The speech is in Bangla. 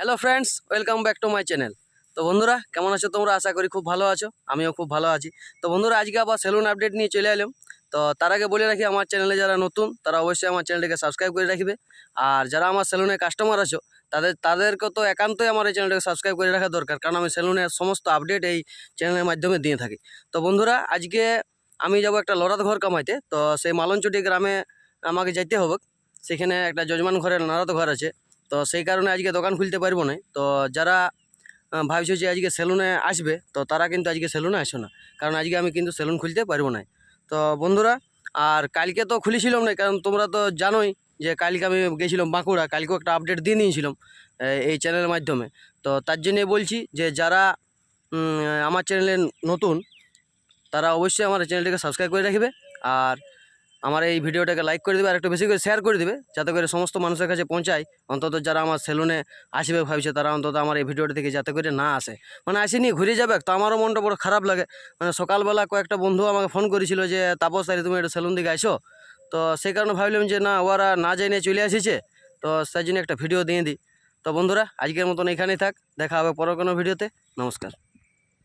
Hello friends welcome back to my channel তো বন্ধুরা, কেমন আছো তোমরা? আশা করি খুব ভালো আছো। আমিও খুব ভালো আছি। তো বন্ধুরা, আজকে আবার সেলুন আপডেট নিয়ে চলে এলাম। তো তার আগে বলে রাখি, আমার চ্যানেলে যারা নতুন, তারা অবশ্যই আমার চ্যানেলটাকে সাবস্ক্রাইব করে রাখবে। আর যারা আমার সেলুনে কাস্টমার আছো, তাদের তাদেরকে তো একান্তই আমার এই চ্যানেলটাকে সাবস্ক্রাইব করে রাখা দরকার। কারণ আমি সেলুনের সমস্ত আপডেট এই চ্যানেলের মাধ্যমে দিয়ে থাকি। তো বন্ধুরা, আজকে আমি যাব একটা লড়াত ঘর কামাইতে। তো সেই মালনচুটি গ্রামে আমাকে যেতে হবে। সেখানে একটা যজমান ঘরের নারদ ঘর আছে। তো সেই কারণে আজকে দোকান খুলতে পারব না। তো যারা ভাবছ যে আজকে সেলুনে আসবে, তো তারা কিন্তু আজকে সেলুনে আসো না। কারণ আজকে আমি কিন্তু সেলুন খুলতে পারব না। তো বন্ধুরা, আর কালকে তো খুলেছিলাম না, কারণ তোমরা তো জানোই যে কালকে আমি গেছিলাম বাঁকুড়া কালকেও একটা আপডেট দিয়ে নিয়েছিলাম এই চ্যানেলের মাধ্যমে। তো তার জন্যে বলছি যে যারা আমার চ্যানেলে নতুন, তারা অবশ্যই আমার চ্যানেলটাকে সাবস্ক্রাইব করে রাখবে। আর আমার এই ভিডিওটাকে লাইক করে দেবে আর একটু বেশি করে শেয়ার করে দেবে, যাতে করে সমস্ত মানুষের কাছে পৌঁছায়, অন্তত যারা আমার সেলুনে আসবে ভাবছে তারা অন্তত আমার এই ভিডিওটা থেকে যাতে করে না আসে। মানে আসেনি ঘুরে যাবে, তো আমারও মনটা বড় খারাপ লাগে। মানে সকালবেলা কয়েকটা বন্ধু আমাকে ফোন করেছিল যে, তাপস আরে, তুমি একটা সেলুন দিকে আসো তো সেই কারণে ভাবলাম যে, না, ওরা না জেনে চলে আসিছে, তো সেই জন্য একটা ভিডিও দিয়ে দিই। তো বন্ধুরা, আজকের মতন এখানেই থাক, দেখা হবে পরের কোনো ভিডিওতে নমস্কার।